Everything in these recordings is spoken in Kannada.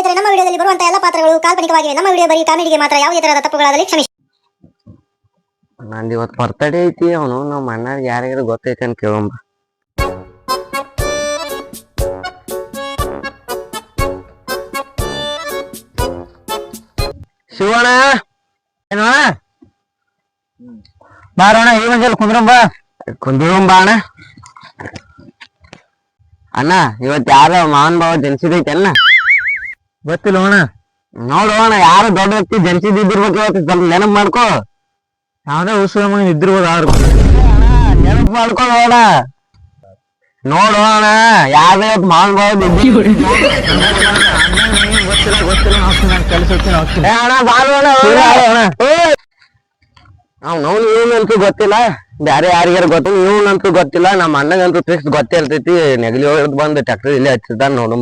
ಸ್ನೇಹಿತರೆ ನಮ್ಮ ವಿಡಿಯೋದಲ್ಲಿ ಬರುವಂತಹ ಎಲ್ಲ ಪಾತ್ರಗಳು ಕಾಲ್ಪನಿಕವಾಗಿವೆ. ನಮ್ಮ ವಿಡಿಯೋ ಬರೀ ಕಾಮಿಡಿಗೆ ಮಾತ್ರ ಯಾವುದೇ ತರಹದ ತಪ್ಪುಗಳಾದಲ್ಲಿ ಕ್ಷಮಿಸಿ. ನಂದು ಇವತ್ತು ಬರ್ತಡೇ ಐತಿ ಅವನು. ನಮ್ಮ ಅಣ್ಣಗೆ ಯಾರಿಗಾರ ಗೊತ್ತೈತಿ ಅಂತ ಕೇಳೋಂಬ ಶಿವಣ್ಣ, ಏನೋ? ಬಾರೋಣ ಈ ಮಂಜಲ್ ಕುಂದ್ರಂಬ ಕುಂದ್ರಂಬ ಅಣ್ಣ. ಅಣ್ಣ, ಇವತ್ತು ಯಾರೋ ಮಾವನ್ ಭಾವ ಜನಿಸಿದೈತೆ ಅಣ್ಣ ಗೊತ್ತಿಲ್ಲ ಅಣ್ಣ. ನೋಡು ಅಣ್ಣ ಯಾರು ದೊಡ್ಡ ವ್ಯಕ್ತಿ ಜನಿಸಿದ್ದಿರ್ಬೇಕು ಇವತ್ತು ಸ್ವಲ್ಪ ನೆನಪು ಮಾಡ್ಕೋ. ಯಾವ್ದೇ ಉತ್ಸವ ಮಗ ಇದ್ದಿರ್ಬೋದು ಅವ್ರು ನೆನಪು ಮಾಡ್ಕೋ ನೋಡ ನೋಡು ಅಣ್ಣ ಯಾವ್ದೇ ಇವತ್ತು ಮಾವನ್ ಬಾವ ಅವ್ನು ಇವನಂತೂ ಗೊತ್ತಿಲ್ಲ. ಬ್ಯಾರೆ ಯಾರಿಗಾರ ಗೊತ್ತಿಲ್ಲ ಇವನಂತೂ ಗೊತ್ತಿಲ್ಲ. ನಮ್ಮ ಅಣ್ಣಗಂತೂ ಫಿಕ್ಸ್ ಗೊತ್ತೇ ಇರ್ತೈತಿ. ನೆಗಲಿ ಹೋಗಿದ್ ಬಂದು ಟ್ಯಾಕ್ಟರ್ ಇಲ್ಲೇ ಹಚ್ಚಿದ್ದಾನ ನೋಡಂ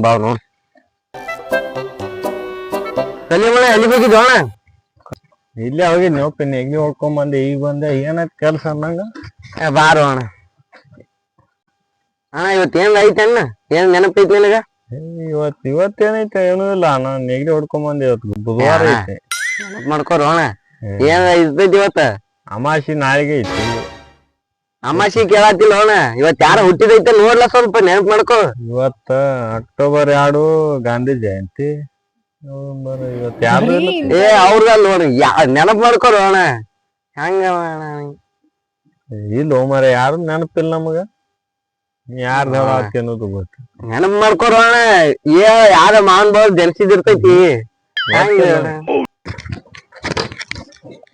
ನೋಡ್ ಕಲಿಮಣ ಎಲ್ಲಿ ಹೋಗಿದ್ವು ಅಣ್ಣ? ಇಲ್ಲೇ ಹೋಗಿ ನೀವು ಪಿನ್ ಎಗ್ನಿ ಹೊಡ್ಕೊಂಬಂದೆ ಈಗ ಬಂದೆ ಏನಾಯ್ತು ಕೆಲಸ ಅನ್ನಂಗ? ಏ, ಬಾರೋ ಅಣ್ಣ. ಅಣ್ಣ ಇವತ್ತು ಏನ್ ಐತೆ ಅಣ್ಣ? ಏನ್ ನೆನಪೈತಿ ನಿನಗ? ಇವತ್ ಇವತ್ತೇನೈತೆ ಏನೂ ಇಲ್ಲ ನಾನು ನೆಗಡಿ ಹೊಡ್ಕೊಂಡ್ ಬಂದೆ ಇವತ್ತು ಬುಧವಾರ. ಐತೆ. ನೆನಪ್ ಮಾಡ್ಕೋರು ಅಣ್ಣ. ಏನ್ ಇರ್ತೈತಿ ಇವತ್ತ? ಅಮಾಸಿ ನಾಳೆಗೆ ಐತಿ. ಅಮಾಸಿ ಕೇಳತ್ತಿಲ್ಲ ಅಣ್ಣ. ಇವತ್ ಯಾರ ಹುಟ್ಟಿದೈತೆ ನೋಡ್ಲ ಸ್ವಲ್ಪ ನೆನಪ್ ಮಾಡ್ಕೋ. ಇವತ್ತ ಅಕ್ಟೋಬರ್ ಎರಡು ಗಾಂಧಿ ಜಯಂತಿ. ಏ ಅವ್ರಗಲ್ಲ ನೋಡಿ ನೆನಪ್ ಮಾಡ್ಕೊರು ಅಣ್ಣ. ಹೆಂಗ ಇಲ್ಲ ಮರ ಯಾರು ನೆನಪಿಲ್ಲ ನಮಗ? ಯಾರ್ದ ಅನ್ನೋದು ಗೊತ್ತು. ನೆನಪ್ ಮಾಡ್ಕೊರು ಅಣ್ಣ. ಏ ಯಾರ ಮಾವನ್ ಬಾವ್ ಜನಿಸಿದಿರ್ತೈತಿ.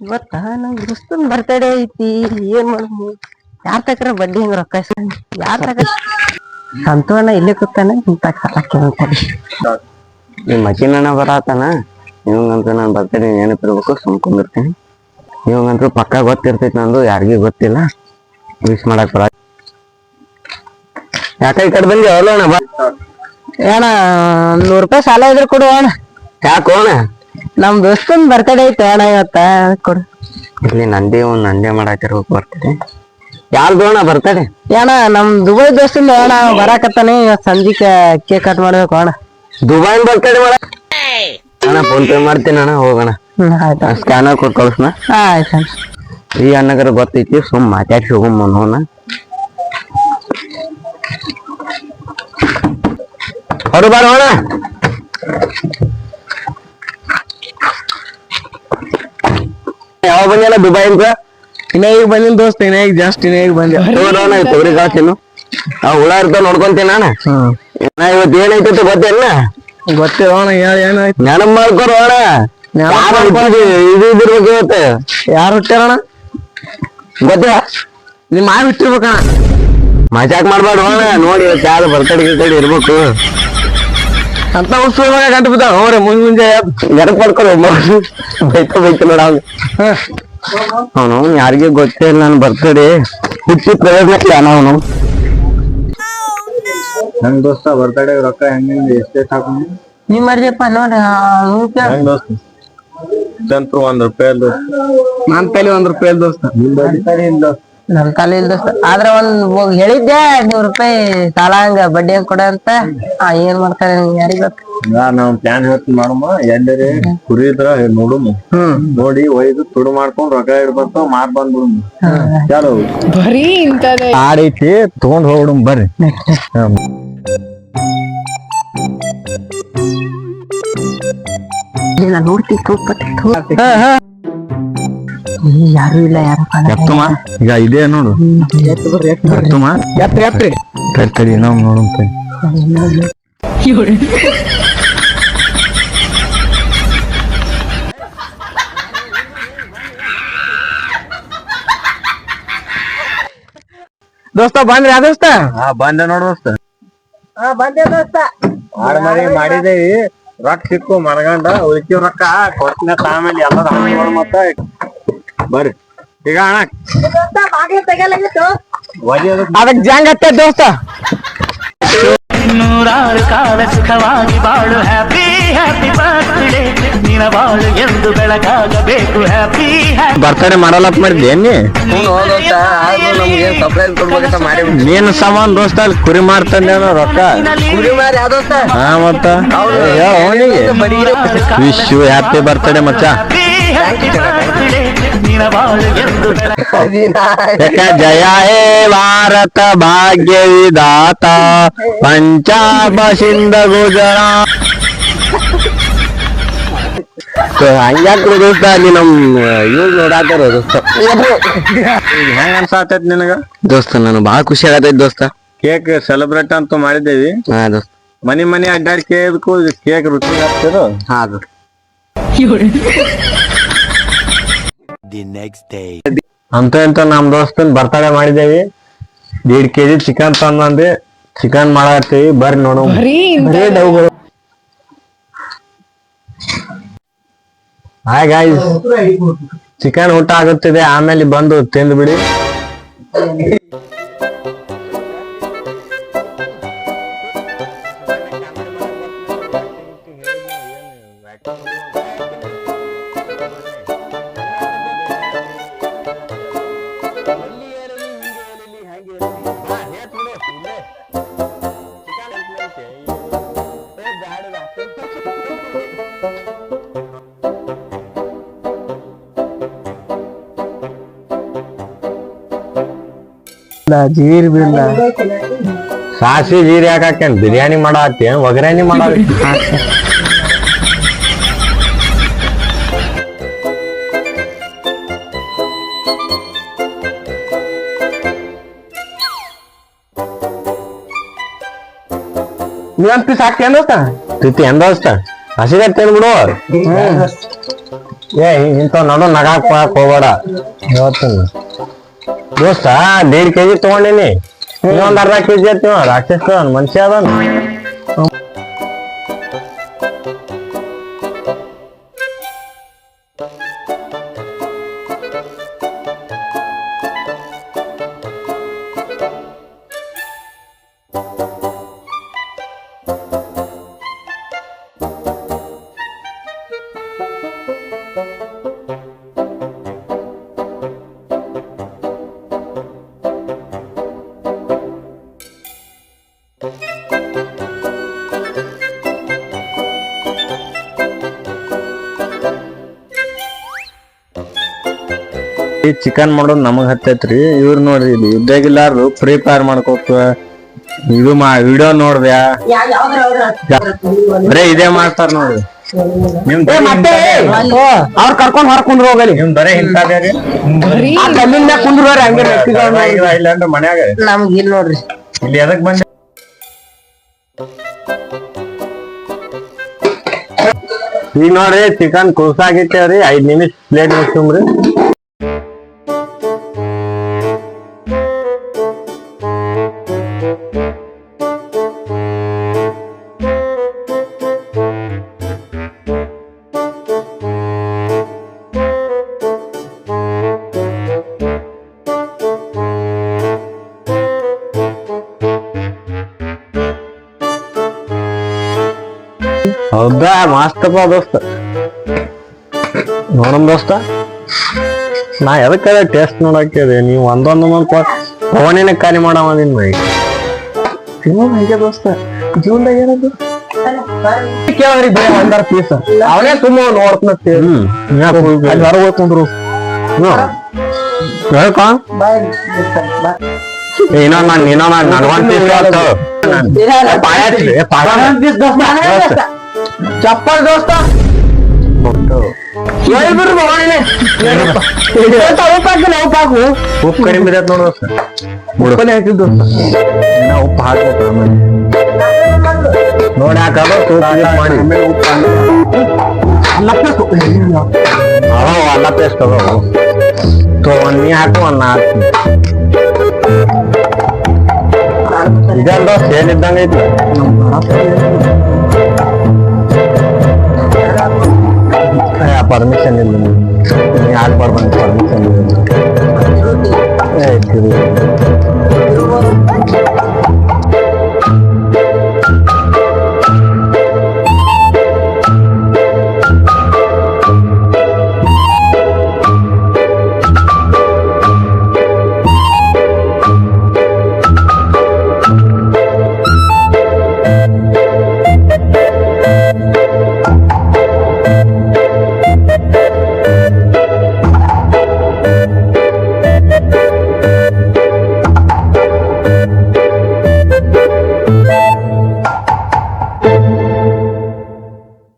ಇವತ್ತ ನಮ್ ದುಸ್ತನ್ ಬರ್ತಡೇ ಐತಿ. ಏನ್ ಮಾಡ್ಬೋದು ಯಾರ್ ತಕ್ರ ಬಡ್ಡಿ ಹಿಂಗ್ ರೊಕ್ಕ ಯಾರ್ ತಕ ಸಂತೋಣ ಇಲ್ಲೇ ಕೂತಾನೆ ಇಂತ ಕಾಲಕ್ಕೆ ಅಂತಾನೆ ಈ ಮಚಿನಣ್ಣ ಬರತಾನ? ಇವಂಗಂತೂ ನಾನು ಬರ್ತೇನೆ ನೆನಪಿರ್ಬೇಕು ಸುಮ್ಕೊಂಡಿರ್ತೀನಿ ಇವಂಗಂತೂ ಪಕ್ಕ ಗೊತ್ತಿರ್ತೈತಿ ನಂದು ಯಾರಿಗೂ ಗೊತ್ತಿಲ್ಲ. ವಿಶ್ ಮಾಡಕ್ ಬರ ಯಾಕ ಈ ಕಡೆ ಬಂದಿ? ಅವಲೋಣ ಬಾ. ಏನ ನೂರ್ ರೂಪಾಯಿ ಸಾಲ ಇದ್ರೆ ಕೊಡು ಅಣ್ಣ. ಯಾಕೋಣ ನಮ್ ದೋಸ್ತನ್ ಬರ್ತಡೇ ಐತೆ ಅಣ್ಣ ಇವತ್ತ. ಕೊಡು. ಇಲ್ಲಿ ನಂದೇ ಒಂದ್ ನಂದೇ ಮಾಡಾಕಿರ್ಬೇಕು ಬರ್ತಡೆ ಯಾರ್ದು ಅಣ್ಣ? ಬರ್ತಡೆ ಏನ ನಮ್ ದುಬೈ ದೋಸ್ತಿಂದ ಅಣ್ಣ ಬರಾಕತ್ತಾನೆ. ಇವತ್ ಸಂಜಿಕ ಕೇಕ್ ಕಟ್ ಮಾಡ್ಬೇಕು ಅಣ್ಣ. ದುಬೈನ್ ಮಾಡ ಅಣ್ಣ ಫೋನ್ ಪೇ ಮಾಡ್ತೀನಿ ಅಣ್ಣ ಹೋಗೋಣ. ಸ್ಕ್ಯಾನರ್ ಕೊಟ್ಟು ಕಳ್ಸಣ ಆಯ್ತು ಈ ಅಣ್ಣಗರ ಗೊತ್ತೈತಿ ಸುಮ್ ಮಾತಾಡ್ಸಿ ಹೋಗಮ್ಮ ನೋನ ಹೊರ ಬಾರ ಅಣ್ಣ. ಯಾವಾಗ ಬಂದಿಲ್ಲ ದುಬೈಯಿಂದ ಇನ್ನ ಈಗ ಬಂದಿನ ದೋಸ್ತ ಇನ್ನ ಈಗ ಜಾಸ್ತಿ ಇನ್ನ ಈಗ ಬಂದೆ. ತೊಗರಿ ಕಾಸಿನು ಆ ಹುಳ ಇರ್ತಾವ ನೋಡ್ಕೊಂತೀನಿ ಇವತ್ತು ಏನೈತೆ ಗೊತ್ತೇನ ಗೊತ್ತೇ ಅಣ್ಣ ಏನಾಯ್ತು? ನೆನಪು ಮಾಡ್ಕೊರೋ ಅಣ್ಣ. ಇದು ಇದಿರ್ಬೇಕು ಇವತ್ತು ಯಾರು ಗೊತ್ತಿಲ್ಲ ಮಜಾಕ್ ಮಾಡ್ಬಾರ್ದು ಅಣ್ಣ. ನೋಡಿ ಇವತ್ತು ಯಾರು ಬರ್ತಡೆ ಗಿರ್ತಡೆ ಇರ್ಬೇಕು. ಅಂತ ಉತ್ಸವ ಗಂಟು ಬಿದ್ದಾವ? ಅವ್ರೆ ಮುಂಜ್ ಮುಂಜೆ ನೆನಪ್ ಮಾಡ್ಕೊರೋ ಬೈತ ಬೈತ ನೋಡ ಅವ್ನು. ಅವನು ಯಾರಿಗೂ ಗೊತ್ತೇ ಇಲ್ಲ ನಾನು ಬರ್ತಡೆ. ಹುಟ್ಟಿ ಪ್ರಯೋಜನ ಅವನು. ಹೆಂಗ್ ದೋಸ್ತ? ಬರ್ತಡೇ ರೊಕ್ಕ ಹೆಂಗ್ ಎಷ್ಟೇ ಹಾಕೊಂಡು ನಿಮ್ ಮರ್ಜಿಪ್ಪ ನೋಡ್ರಿ ಹೆಂಗ್ ದೋಸ್ತ? ಚಂತ್ರ ಒಂದ್ ರೂಪಾಯಿ ದೋಸ್ತ. ನನ್ ತಲೆ ಒಂದ್ ರೂಪಾಯಿ ದೋಸ್ತ. ನಮ್ ತಲೆ ಇಲ್ಲ ದೋಸ್ತ. ಆದ್ರ ಒಂದ್ ಹೇಳಿದ್ದೆ ನೂರ್ ರೂಪಾಯಿ ಸಾಲ ಹಂಗ ಬಡ್ಡಿ ಹಂಗ್ ಕೊಡ ಅಂತ. ಆ, ಏನ್ ಮಾಡ್ತಾರೆ ಯಾರಿಗ ಗೊತ್ತ? ನಾವ್ ಪ್ಲಾನ್ ಹೇಳ್ತೀನಿ ಮಾಡಮ್ಮ ಎಲ್ಲರೇ ಕುರಿ ಇದ್ರ ನೋಡುಮ. ನೋಡಿ ಒಯ್ದು ತುಡು ಮಾಡ್ಕೊಂಡ್ ರೊಕ್ಕ ಇಡ್ಬಂತ ಮಾರ್ ಬಂದ್ಬಿಡುಮ್. ಚಲೋ ಆಡೈತಿ ತಗೊಂಡ್ ಹೋಗ್ಬಿಡುಮ್ ಬರ್ರಿ. ಹ್ಮ್. ಇಲ್ಲ ನೋಡ್ತಿ ಯಾರು ಇಲ್ಲ ಯಾರು ಎತ್ತಮ್ಮ ಈಗ ಇದೇ ನೋಡು. ಎತ್ತಮ್ಮ ಎತ್ರಿ ಎತ್ರಿ ತಡಿ ನಾವ್ ನೋಡುಮ್ ತಡಿ. ದೋಸ್ತ ಬಂದ್ರಿ ಆ ದೋಸ್ತ? ಹಾ ಬಂದೆ ನೋಡು ದೋಸ್ತ. ಬಂದೆ ದೋಸ್ತ. ಮಾಡ್ ಮರಿ ಮಾಡಿದೇವಿ. ರೊಕ್ಕ ಸಿಕ್ಕು ಮನಗಂಡ ಉಳಿತೀವ್ ರೊಕ್ಕ ಕೊಟ್ಟಿನ ಆಮೇಲೆ ಎಲ್ಲದ ಹಾಕೊಂಡು ಮತ್ತ. ಬರ್ರಿ. ಈಗ ಅಣ್ಣ. ಒಲಿ ಅದಕ್ಕೆ ಅದಕ್ ಜಂಗ್ ಹತ್ತೆ ದೋಸ್ತ. ನೂರಾರು ಕಾಲ ಸುಖವಾಗಿ ಬಾಳು. ಹ್ಯಾಪಿ ಹ್ಯಾಪಿ ಬರ್ತ್ಡೇ ನಿನ ಬಾಳು ಎಂದು ಬೆಳಕಾಗಬೇಕು. ಹ್ಯಾಪಿ ಬರ್ತಡೇ ಮಾಡಲಪ್ಪ ಮಾಡಿದ್ದೆ ಸರ್ಪ್ರೈಸ್ ಕೊಡ್ಬೇಕಂತ ಮಾಡಿ ನೀನ್ ಸಾಮಾನ್ ದೋಸ್ತ ಅಲ್ಲಿ ಕುರಿ ಮಾಡ್ತಂದೇನೋ ರೊಕ್ಕ. ಕುರಿ ಮಾರಿ ಯಾವ್ದೋ ಹಾ ಮತ್ತ. ಅವನಿಗೆ. ವಿಶ್ ಯು ಹ್ಯಾಪಿ ಬರ್ತ್ಡೇ ಮಚ್ಚ. ಜಯ ಹೇ ಭಾರತ ಭಾಗ್ಯ ವಿಧಾತ ಪಂಜಾಬ ಸಿಂಧ ಗುಜರಾತ್ ಹಂಗ್ಯಾಕ್ರಿ ದೋಸ್ತ ಅಲ್ಲಿ ನಮ್ ಇವ್ರು ನೋಡಾತಾರ ದೋಸ್ತ ಹೆಂಗ ಅನ್ಸಾತೈತ್ ನಿನಗ ದೋಸ್ತ ನಾನು ಬಾಳ ಖುಷಿ ಆಗತೈತಿ ದೋಸ್ತ. ಕೇಕ್ ಸೆಲೆಬ್ರೇಟ್ ಅಂತ ಮಾಡಿದ್ದೇವಿ. ಹಾ ದೋಸ್ತ. ಮನಿ ಮನಿ ಅಡ್ಡಾಡಿ ಕೇಕ್ ಕೇಕ್ ರುಚಿ ಆಗ್ತದ ಹಾ ದೋಸ್ತ. ಅಂತ ಇಂತ ನಮ್ ದೋಸ್ತನ್ ಬರ್ತಡೆ ಮಾಡಿದೇವಿ ದೀಡ್ ಕೆಜಿ ಚಿಕನ್ ತಂದಂದಿ ಚಿಕನ್ ಮಾಡತ್ತೀವಿ ಬರ್ರಿ ನೋಡು ಹಾಯ್ ಗಾಯ್ಸ್ ಚಿಕನ್ ಊಟ ಆಗುತ್ತಿದೆ. ಆಮೇಲೆ ಬಂದು ತಿಂದು ಜೀರ್ ಬಿಲ್ಲ ಸಾಸಿ ಜೀರಿ ಹಾಕೇನ್ ಬಿರಿಯಾನಿ ಮಾಡತ್ತಿ ಒಗ್ರಾಣಿ ಮಾಡ ನೀವ್ ಪೀಸ್ ಹಾಕ್ತೇನ್ ದೋಸ್ತ ತಿತ್ತಿ ಎಂದ ದೋಸ್ತ ಹಸಿದ ತಿನ್ಬಿಡು ಏ ಇಂತ ನಡು ನಗಾಕ್ ಪಾಕ್ ಹೋಗ್ಬೇಡ. ಹೇಳ್ತೀನಿ ದೋಸ್ತ ದೇಡ್ ಕೆಜಿ ತಗೊಂಡಿನಿ. ಇನ್ನೊಂದ್ ಅರ್ಧ ಕೆಜಿ ಐತಿ ರಾಕ್ಷಸ ಮನುಷ್ಯ ಅದಾನ. ಈ ಚಿಕನ್ ಮಾಡೋದು ನಮಗ್ ಹತ್ತೈತ್ರಿ. ಇವ್ರು ನೋಡ್ರಿ ಇದು ಯುದ್ಧಾಗಿಲ್ಲಾರ್ದು ಫ್ರೀ ಫೈರ್ ಮಾಡ್ಕೋತ ಇದು ಮಾ ವಿಡಿಯೋ ನೋಡ್ದ್ಯಾ ಬರೇ ಇದೇ ಮಾಡ್ತಾರ ನೋಡ್ರಿ. ನಿಮ್ ಅವ್ರ ಕರ್ಕೊಂಡ್ ಹೊರಕೊಂಡ್ರು ಹೋಗಲಿ ನಿಮ್ ಬರೇ ರೀ ಹಂಗೆ ಇಲ್ಲ ಅಂದ್ರೆ ಮನ್ಯಾಗ. ನಮ್ಗೆ ಇಲ್ಲಿ ನೋಡ್ರಿ. ಇಲ್ಲಿ ಎದಕ್ ಬಂದೆ? ಈಗ ನೋಡ್ರಿ ಚಿಕನ್ ಕುಸಾಗಿತ್ತೇವ್ರಿ ಐದ್ ನಿಮಿಷ ಪ್ಲೇಟ್ ಮುಗಿಸ್ಕೊಂಬ್ರಿ ಹೌದಾ ಮಾಸ್ತಪ್ಪ ದೋಸ್ತ. ನೋಡಮ್ ದೋಸ್ತ. ನಾ ಎದಕ್ಕೆ ಟೇಸ್ಟ್ ನೋಡಕ್ಕೆ ನೀವು ಒಂದೊಂದು ಒಂದೊಂದು ಫೋನಿನ ಖಾಲಿ ಮಾಡವದಿನ್ ಮೈ ತಿನ್ನೋದು ಹಂಗೆ ದೋಸ್ತ. ಜೀವನ್ದಾಗ ಏನದು? ಕೇಳ್ರಿ ಬರೀ ಒಂದರ ಪೀಸ್ ಅವನೇ ತುಂಬ ನೋಡ್ತಾನ ಅಲ್ಲಿ ಹೊರಗೆ ಹೋಗ್ಕೊಂಡ್ರು. ಹೇಳ್ಕ. ಏನೋ ನಾನು ಏನೋ ನಾನು ನನಗೊಂದು ಪೀಸ್ ಚಪ್ಪಲ್ ದೋಸ್ತ. ಹೇಳ್ಬಿಡ್ರಿ ಭವಾನಿನೇ. ದೋಸ್ತ ಉಪ್ಪು ಹಾಕ್ತೀನಿ, ಉಪ್ಪು ಕಡಿಮೆ ಇದೆ ನೋಡು ದೋಸ್ತ. ಉಪ್ಪಲ್ಲಿ ಹಾಕಿದ್ದು ಉಪ್ಪು ಹಾಕ್ಬೇಕು ನೋಡಿ ಗೀಪ್ ಮಾಡಿ. ಅದಾವ ಅಲ್ಲ ಪೇಸ್ಟ್ ಅದಾವ ತೋ ಒಂದ್ ನೀ ಹಾಕು ಒಂದ್ ನಾ ಹಾಕ್ತೀನಿ ಇದೆಲ್ಲ ಸೇಲ್ ಇದ್ದಂಗ ಐತಿ ಪರ್ಮಿಷನ್ ಇಲ್ಲ ನೀ ಹಾಕ್ಬಾರ್ದು ಪರ್ಮಿಷನ್ ಇಲ್ಲ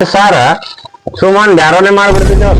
ಸಾರ ಸುಮಾನ್ ಬ್ಯಾರೋನೆ ಮಾಡ್ಬಿಡ್ತಿದ್ದೆ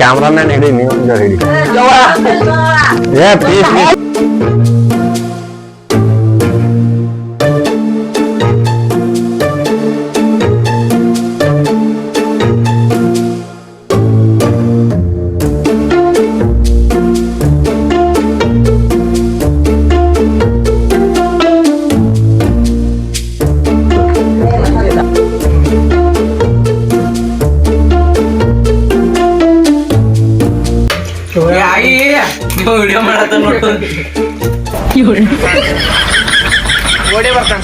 ತಗೋರ ಕ್ಯಾಮ್ರಾಮನ್ ಹಿಡಿ ನೀವು ಒಂದು ಹಿಡಿ ಏ ಪ್ಲೀಸ್ ವಿಡಿಯೋ ಮಾಡತ್ತ ನೋಡು. ಓಡಿ ಬರ್ತಾನ.